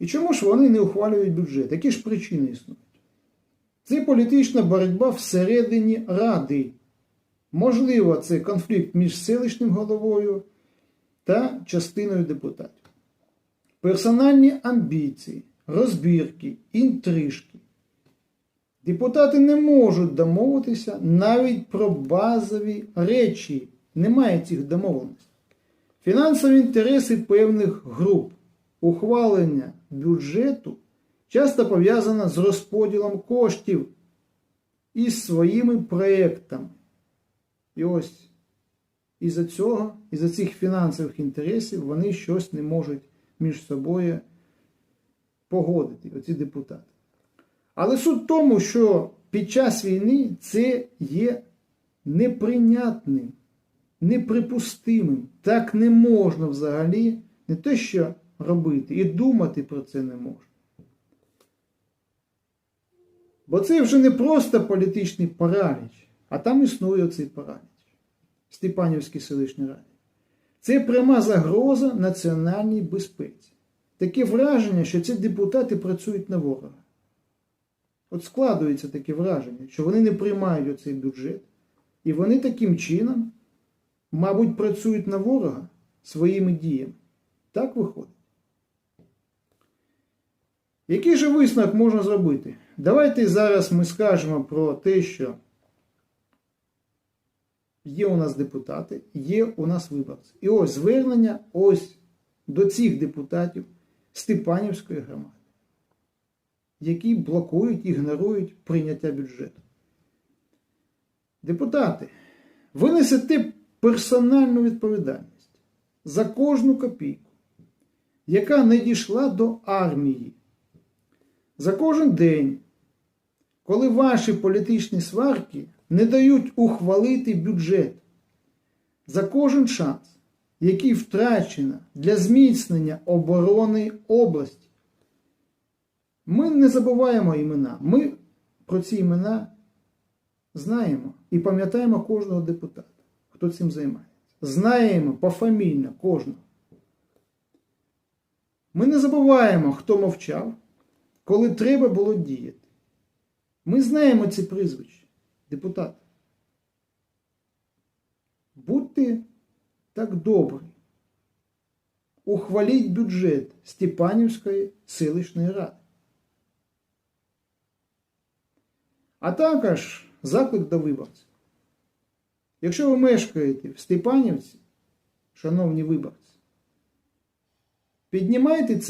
І чому ж вони не ухвалюють бюджет? Які ж причини існують? Це політична боротьба всередині Ради. Можливо, це конфлікт між селищним головою та частиною депутатів. Персональні амбіції, розбірки, інтрижки. Депутати не можуть домовитися навіть про базові речі. Немає цих домовленостей. Фінансові інтереси певних груп, ухвалення бюджету часто пов'язано з розподілом коштів і своїми проєктами. І ось із-за цього, із-за цих фінансових інтересів вони щось не можуть між собою погодити, оці депутати. Але суть в тому, що під час війни це є неприйнятним, неприпустимим. Так не можна взагалі не те, що робити, і думати про це не можна. Бо це вже не просто політичний параліч, а там існує цей параліч Степанівській селищній раді. Це пряма загроза національній безпеці. Таке враження, що ці депутати працюють на ворога. От складується таке враження, що вони не приймають оцей бюджет, і вони таким чином, мабуть, працюють на ворога своїми діями. Так виходить. Який же висновок можна зробити? Давайте зараз ми скажемо про те, що є у нас депутати, є у нас виборці. І ось звернення ось до цих депутатів Степанівської громади, які блокують, ігнорують прийняття бюджету. Депутати, ви несете персональну відповідальність за кожну копійку, яка не дійшла до армії. За кожен день, коли ваші політичні сварки не дають ухвалити бюджет, за кожен шанс, який втрачено для зміцнення оборони області. Ми не забуваємо імена. Ми про ці імена знаємо і пам'ятаємо кожного депутата, хто цим займається. Знаємо пофамільно кожного. Ми не забуваємо, хто мовчав, коли треба було діяти. Ми знаємо ці прізвища, депутати. Будьте так добрі. Ухваліть бюджет Степанівської селищної ради. А також заклик до виборців. Якщо ви мешкаєте в Степанівці, шановні виборці, піднімайте це